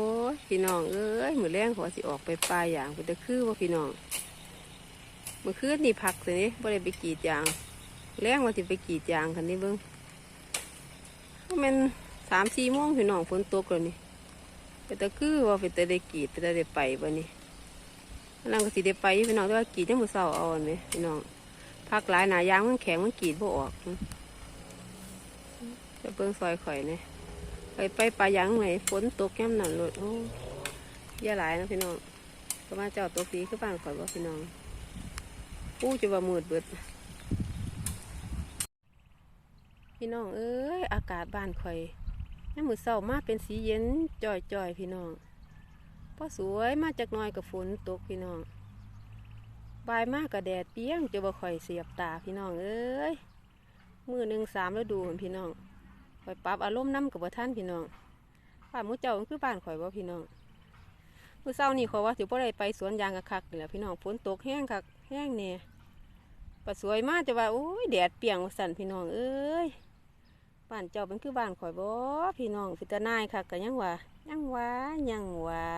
อ้ยพี่น้องเอ้ยมือแรงขอสิออกไปปลายอย่างเป็นตะคือว่าพี่น้องเมื่อคืนนี่พักสินี่บ่ได้ไปกรีดยางแรงว่าสิไปกรีดยางคันนี้เบิ้งก็มันสามสี่โมงพี่น้องฝนตกแล้วนี่เป็นตะคือว่าเป็นตะได้กรีดเป็นตะได้ไปบ่นี่อันนั่นก็สิได้ไปพี่น้องแต่ว่ากรีดยังมือเศร้าเอาอันไหมพี่น้องพักหลายหนายางมันแข็งมันกรีดบ่ออกจะเบิ้งซอยข่อยเนี่ย ไปไปปลายังไหนฝนตกย่ำหนันเลยโอ้ยอย่าหลายนะพี่น้องก็มาเจ้าตกดีคือบ้านข่อยว่าพี่น้องปู้จะว่ามืดเบิด พี่น้องเอ้ยอากาศบ้านข่อยนี่มือเศร้ามากเป็นสีเย็นจ่อยๆพี่น้องพอสวยมาจากน้อยกับฝนตกพี่น้องบายมากกับแดดเปี้ยงจะว่ข่อยเสียบตาพี่น้องเอ้ยมือหนึ่งสามแล้วดูพี่น้อง ข่อยปรับอารมณ์น้ำกับว่าท่านพี่น้องบ้านหมูเจ้ามันคือบ้านข่อยว่าพี่น้องเมื่อเช้านี่ข่อยว่าสิบ่ได้ไปสวนยางกะคักนี่แหละพี่น้องฝนตกแห้งคักแห้งเนี่ยปะสวยมากจะว่าโอ้ยแดดเปียงสั่นพี่น้องเอ้ยบ้านเจ้ามันคือบ้านข่อยบ่พี่น้องพิจารณายคักกันยังว่ายังว่ายังว่า